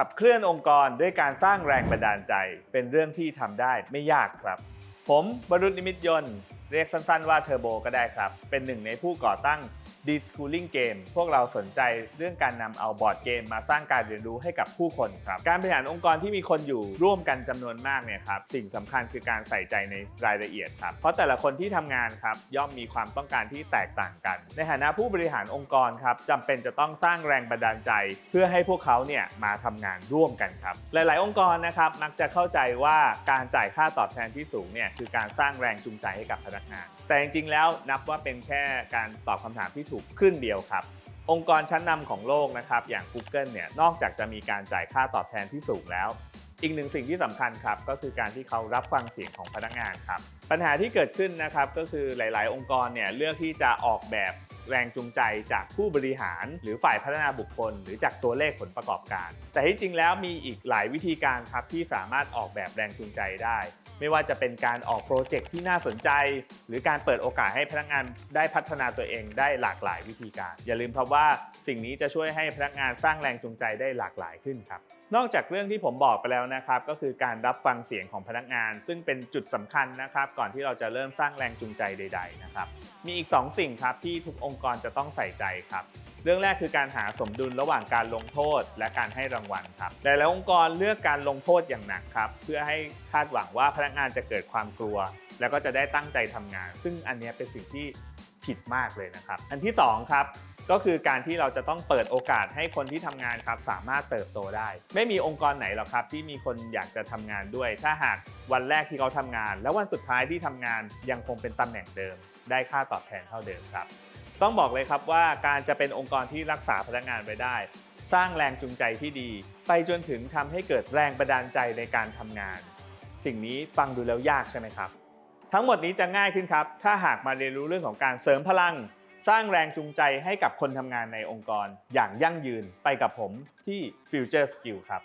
ขับเคลื่อนองค์กรด้วยการสร้างแรงบันดาลใจ เป็นเรื่องที่ทำได้ไม่ยากครับ ผมบรุษนิมิตยนต์ เรียกสั้นๆว่าเทอร์โบก็ได้ครับ เป็นหนึ่งในผู้ก่อตั้ง d e Schooling Game พวกเราสนใจเรื่องการนำเอาบอร์ดเกมมาสร้างการเรียนรู้ให้กับผู้คนครับ การบริหารองค์กรที่มีคนอยู่ร่วมกันจำนวนมากเนี่ยครับสิ่งสำคัญคือการใส่ใจในรายละเอียดครับ เพราะแต่ละคนที่ทำงานครับย่อมมีความต้องการที่แตกต่างกัน ในฐานะผู้บริหารองค์กรครับจำเป็นจะต้องสร้างแรงบันดาลใจ เพื่อให้พวกเขาเนี่ยมาทำงานร่วมกันครับ หลาย ๆ องค์กรนะครับมักจะเข้าใจว่าการจ่ายค่าตอบแทนที่สูงเนี่ยคือการสร้างแรงจูงใจให้กับพนักงาน แต่จริง ๆ แล้วนับว่าเป็นแค่การตอบคำถามที่ถูกครึ่งเดียวครับ องค์กรชั้นนำของโลกนะครับ อย่าง Google เนี่ยนอกจากจะมีการจ่ายค่าตอบแทนที่สูงแล้ว อีกหนึ่งสิ่งที่สำคัญครับก็คือการที่เขารับฟังเสียงของพนักงานครับปัญหาที่เกิดขึ้นนะครับก็คือหลาย ๆ องค์กรเนี่ยเลือกที่จะออกแบบ แรงจูงใจจากผู้บริหาร หรือฝ่ายพัฒนาบุคคล หรือจากตัวเลขผลประกอบการ แต่ที่จริงแล้วมีอีกหลายวิธีการครับที่สามารถออกแบบแรงจูงใจได้ ไม่ว่าจะเป็นการออกโปรเจกต์ที่น่าสนใจ หรือการเปิดโอกาสให้พนักงานได้พัฒนาตัวเองได้หลากหลายวิธีการ อย่าลืมครับว่าสิ่งนี้จะช่วยให้พนักงานสร้างแรงจูงใจได้หลากหลายขึ้นครับนอกจากเรื่องที่ผมบอกไปแล้วนะครับ ก็คือการรับฟังเสียงของพนักงาน ซึ่งเป็นจุดสำคัญนะครับ ก่อนที่เราจะเริ่มสร้างแรงจูงใจใด ๆ นะครับ มีอีก 2 สิ่งครับที่ทุกองค์กรจะต้องใส่ใจครับ เรื่องแรกคือการหาสมดุลระหว่างการลงโทษ และการให้รางวัลครับหลายๆองค์กรเลือกการลงโทษอย่างหนักครับเพื่อให้คาดหวังว่าพนักงานจะเกิดความกลัว แล้วก็จะได้ตั้งใจทำงาน ซึ่งอันนี้เป็นสิ่งที่ผิดมากเลยนะครับ อันที่สองครับ ก็คือการที่เราจะต้องเปิดโอกาสให้คนที่ทำงานครับสามารถเติบโตได้ ไม่มีองค์กรไหนหรอกครับ ที่มีคนอยากจะทำงานด้วย ถ้าหากวันแรกที่เขาทำงาน แล้ววันสุดท้ายที่ทำงานยังคงเป็นตำแหน่งเดิม ได้ค่าตอบแทนเท่าเดิมครับ ต้องบอกเลยครับว่าการจะเป็นองค์กรที่รักษาพนักงานไว้ได้ สร้างแรงจูงใจที่ดี ไปจนถึงทำให้เกิดแรงบันดาลใจในการทำงาน สิ่งนี้ฟังดูแล้วยากใช่ไหมครับ ทั้งหมดนี้จะง่ายขึ้นครับ ถ้าหากมาเรียนรู้เรื่องของการเสริมพลัง สร้างแรงจูงใจให้กับคนทำงานในองค์กรอย่างยั่งยืนไปกับผมที่ Future Skill ครับ